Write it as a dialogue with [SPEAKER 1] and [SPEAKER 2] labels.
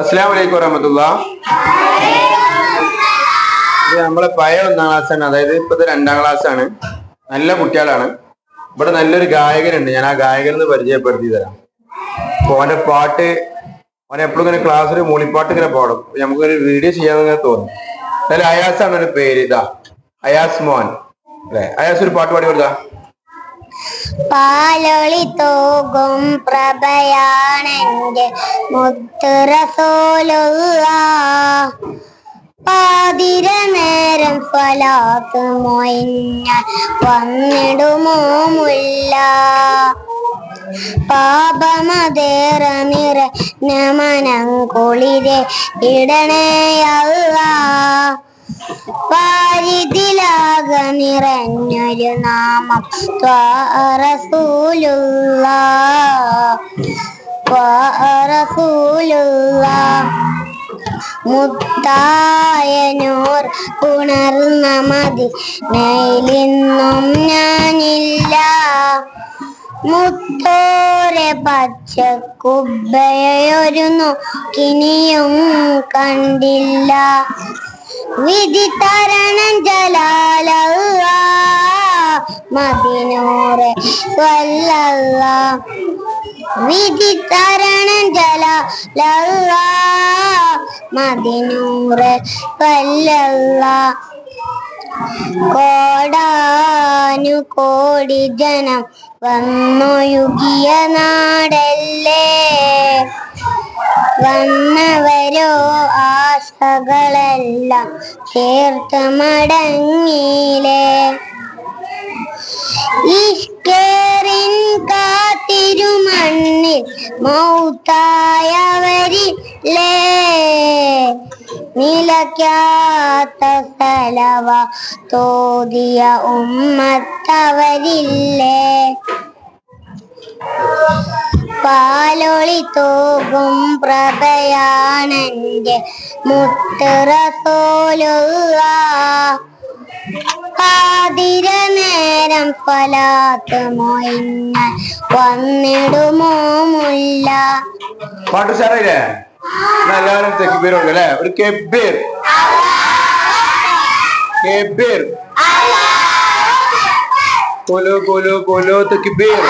[SPEAKER 1] അസ്സാം വലൈക്കും വറഹമത്തുള്ള. നമ്മളെ പഴയ ഒന്നാം ക്ലാസ് ആണ് അതായത് ഇപ്പത്തെ രണ്ടാം ആണ് നല്ല കുട്ടികളാണ്. ഇവിടെ നല്ലൊരു ഗായകനുണ്ട്. ഞാൻ ആ ഗായകനെന്ന് പരിചയപ്പെടുത്തി തരാം. അപ്പൊ ഓന്റെ പാട്ട് ഓനെ എപ്പോഴും ഇങ്ങനെ ക്ലാസ്സിൽ മൂളിപ്പാട്ട് ഇങ്ങനെ പാടും. നമുക്കൊരു വീഡിയോ ചെയ്യാന്ന് തോന്നും. എന്നാലും അയാസ് ആണ് ഒരു പേര്. ഇതാ അയാസ് മോൻ. അല്ലെ? അയാസ് ഒരു പാട്ട് പാടി കൊടുത്താ.
[SPEAKER 2] പാലൊളി തോകും പ്രഭയാണെന്റെ മുത്തുറസോലുള്ള പാതിര നേരം സ്വലാത്ത് മൊയിഞ്ഞ വന്നിടുമോ മുല്ല. പാപമതേറ നിറ നമനം കുളിരെ ഇടണേയല്ല പാരിതിലാക നിറഞ്ഞൊരു നാമം ത്വാറസൂലുള്ള ത്വാറസൂലുള്ള മുത്തായ നൂർ മതി നെയിലിന്നും ഞാനില്ല. മുത്തോരെ പച്ച പച്ചക്കുബ്ബയൊരു നോക്കിനിയും കണ്ടില്ല. വിധി തരണം ജലാലല്ല കൊല്ല വിധി തരണം ജലാലല്ല മതിനൂറ് പല്ലല്ല കോടാനു കോടി ജനം വന്നൊഴുകിയ നാടല്ലേ? വന്നവരോ ആശകളെല്ലാം ചേർത്ത് മടങ്ങിയില്ലേ? ഇഷ്കേറിൻ കാത്തിരുമണ്ണിൽ മൗത്തായവരില്ലേ? നിലയ്ക്കാത്ത സ്ഥലവ തോതിയ ഉമ്മത്തവരില്ലേ? പാലൊളി തോകും പ്രഭയാണെന്റെ മുത്തറ ആതിര നേരം ഫലാത്ത് മൊയിഞ്ഞാൽ വന്നിടുമോ മുല്ല.
[SPEAKER 1] പാട്ട് ഉഷാറായില്ലേ? എല്ലാവരും തെക്കിബീർ ഉണ്ട് അല്ലേ? ഒരു കെബീർ. കെബീർ. കൊലു കൊലു കൊലു തെക്കിബീർ